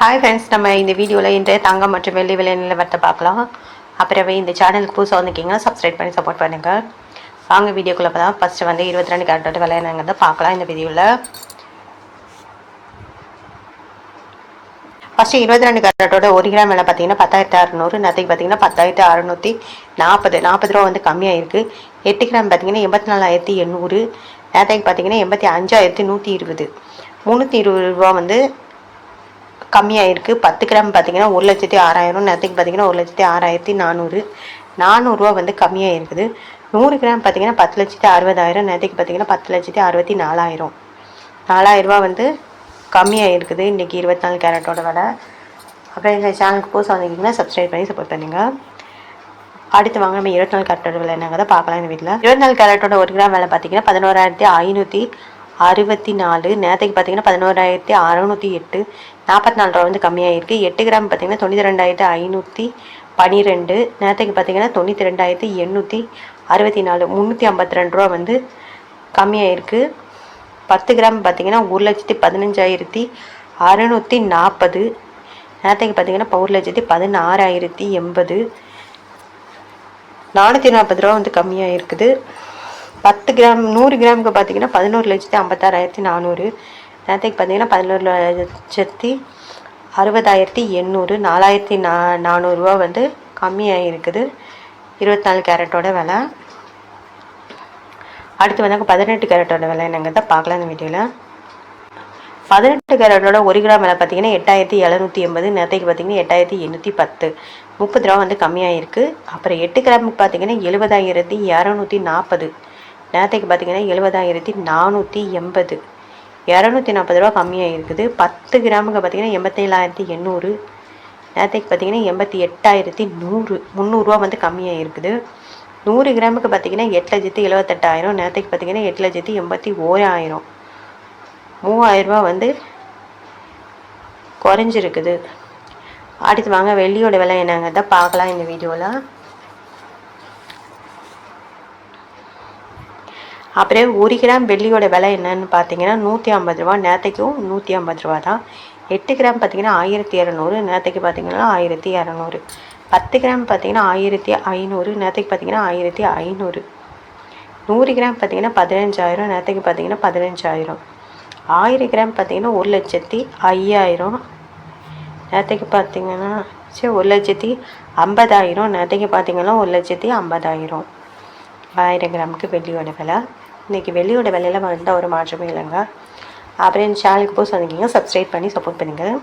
Hi friends நம்ம இந்த வீடியோவில் இன்றைய தங்கம் மற்றும் வெள்ளி விலை நிலவரத்தை பார்க்கலாம். அப்புறவே இந்த சேனலுக்கு புதுசாக வந்திருக்கீங்கன்னா சப்ஸ்கிரைப் பண்ணி சப்போர்ட் பண்ணுங்கள் வாங்க வீடியோக்குள்ளே தான் ஃபஸ்ட்டு வந்து இருபத்தி ரெண்டு கேரட்டோட விலை என்னங்கிறத பார்க்கலாம் இந்த வீடியோவில் ஃபஸ்ட்டு இருபத்தி ரெண்டு கேரட்டோட ஒரு கிராம் விலை பார்த்தீங்கன்னா பத்தாயிரத்தி அறநூறு நேற்றுக்கு பார்த்தீங்கன்னா பத்தாயிரத்தி அறநூற்றி நாற்பது நாற்பது ரூபா வந்து கம்மியாக இருக்குது எட்டு கிராம் பார்த்தீங்கன்னா எண்பத்தி நாலாயிரத்தி எண்ணூறு நேத்தைக்கு பார்த்தீங்கன்னா எண்பத்தி அஞ்சாயிரத்தி நூற்றி இருபது. முந்நூற்றி இருபது ரூபா வந்து கம்மியாயிருக்கு. பத்து கிராம் பார்த்தீங்கன்னா ஒரு லட்சத்தி ஆறாயிரம் நேரத்துக்கு பார்த்தீங்கன்னா ஒரு லட்சத்தி ஆறாயிரத்தி நானூறு. நானூறுரூவா வந்து கம்மியாக இருக்குது நூறு கிராம் பார்த்தீங்கன்னா பத்து லட்சத்தி அறுபதாயிரம் நேரத்துக்கு பார்த்தீங்கன்னா பத்து லட்சத்தி அறுபத்தி நாலாயிரம். நாலாயிரரூவா வந்து கம்மியாக இருக்குது இன்றைக்கி இருபத்தி நாலு கேரட்டோட விலை. அப்புறம் இந்த சேனலுக்கு போஸ்ட் வந்திருக்கீங்கன்னா சப்ஸ்கிரைப் பண்ணி சப்போர்ட் பண்ணுங்கள் அடுத்து வாங்க நம்ம இருபத்தி நாலு கேரட்டோட விலை என்னங்கிறத பார்க்கலாம் இந்த வீட்டில் இருபத்தி நாலு கேரட்டோட ஒரு கிராம் விலை பார்த்தீங்கன்னா பதினோராயிரத்தி ஐநூற்றி அறுபத்தி நாலு நேரத்துக்கு பார்த்தீங்கன்னா பதினோராயிரத்தி அறநூற்றி எட்டு நாற்பத்தி நாலு ரூபா வந்து கம்மியாக இருக்குது எட்டு கிராம் பார்த்தீங்கன்னா தொண்ணூற்றி ரெண்டாயிரத்தி ஐநூற்றி பன்னிரெண்டு நேரத்துக்கு பார்த்தீங்கன்னா தொண்ணூற்றி ரெண்டாயிரத்தி எண்ணூற்றி அறுபத்தி நாலு முந்நூற்றி ஐம்பத்தி ரெண்டு ரூபா வந்து கம்மியாக இருக்குது பத்து கிராம் பார்த்தீங்கன்னா ஒரு லட்சத்தி பதினஞ்சாயிரத்தி அறநூற்றி நாற்பது நேரத்துக்கு பார்த்தீங்கன்னா ஒரு லட்சத்தி பதினாறாயிரத்தி எண்பது. நானூற்றி நாற்பது ரூபா வந்து கம்மியாக இருக்குது பத்து கிராம் நூறு கிராமுக்கு பார்த்தீங்கன்னா பதினோரு லட்சத்தி ஐம்பத்தாறாயிரத்தி நானூறு. நேற்றுக்கு பார்த்தீங்கன்னா பதினோரு லட்சத்தி அறுபதாயிரத்தி எண்ணூறு. நாலாயிரத்தி நா நானூறுரூவா வந்து கம்மியாக இருக்குது இருபத்தி நாலு கேரட்டோட விலை. அடுத்து வந்தாங்க பதினெட்டு கேரட்டோட விலை என்னங்கிறத பார்க்கலாம் இந்த வீடியோவில் பதினெட்டு கேரட்டோட ஒரு கிராம் விலை பார்த்தீங்கன்னா எட்டாயிரத்தி எழுநூற்றி எண்பது. நேரத்துக்கு பார்த்தீங்கன்னா எட்டாயிரத்தி எண்ணூற்றி பத்து. முப்பது ரூபா வந்து கம்மியாக இருக்குது அப்புறம் எட்டு கிராமுக்கு பார்த்தீங்கன்னா எழுபதாயிரத்தி இரநூத்தி நாற்பது. நேரத்துக்கு பார்த்தீங்கன்னா எழுபதாயிரத்தி நானூற்றி எண்பது. இரநூத்தி நாற்பது ரூபா கம்மியாக இருக்குது. பத்து கிராமுக்கு பார்த்தீங்கன்னா எண்பத்தேழாயிரத்தி எண்ணூறு. நேரத்துக்கு பார்த்தீங்கன்னா எண்பத்தி எட்டாயிரத்தி நூறு. முந்நூறுரூவா வந்து கம்மியாக இருக்குது. நூறு கிராமுக்கு பார்த்தீங்கன்னா எட்டு லட்சத்தி எழுபத்தெட்டாயிரம். நேரத்துக்கு பார்த்தீங்கன்னா எட்டு லட்சத்தி எண்பத்தி ஓராயிரம். மூவாயிரரூபா வந்து குறைஞ்சிருக்குது. அடுத்து வாங்க வெள்ளியோட விலை என்னங்கிறத பார்க்கலாம் இந்த வீடியோவில். அப்புறம் ஒரு கிராம் வெள்ளியோட விலை என்னன்னு பார்த்தீங்கன்னா நூற்றி ஐம்பது ரூபா. நேற்றுக்கும் நூற்றி ஐம்பது ரூபா தான். எட்டு கிராம் பார்த்தீங்கன்னா ஆயிரத்தி இரநூறு. நேற்றுக்கு பார்த்தீங்கன்னா ஆயிரத்தி இரநூறு. பத்து கிராம் பார்த்தீங்கன்னா ஆயிரத்தி ஐநூறு. நேற்றுக்கு பார்த்தீங்கன்னா ஆயிரத்தி ஐநூறு. நூறு கிராம் பார்த்தீங்கன்னா பதினஞ்சாயிரம். நேற்றுக்கு பார்த்தீங்கன்னா பதினஞ்சாயிரம். ஆயிரம் கிராம் பார்த்தீங்கன்னா ஒரு லட்சத்தி ஐயாயிரம். நேற்றுக்கு பார்த்தீங்கன்னா சரி ஒரு லட்சத்தி ஐம்பதாயிரம். நேற்றுக்கு பார்த்தீங்கன்னா ஒரு லட்சத்தி ஐம்பதாயிரம். ஆயிரம் கிராமுக்கு வெள்ளியோட விலை. இன்றைக்கி வெள்ளியோட விலையில வந்தால் ஒரு மாற்றமே இல்லைங்க. அப்புறம் இந்த சேனலுக்கு போய் சொன்னீங்க சப்ஸ்கிரைப் பண்ணி சப்போர்ட் பண்ணுங்கள்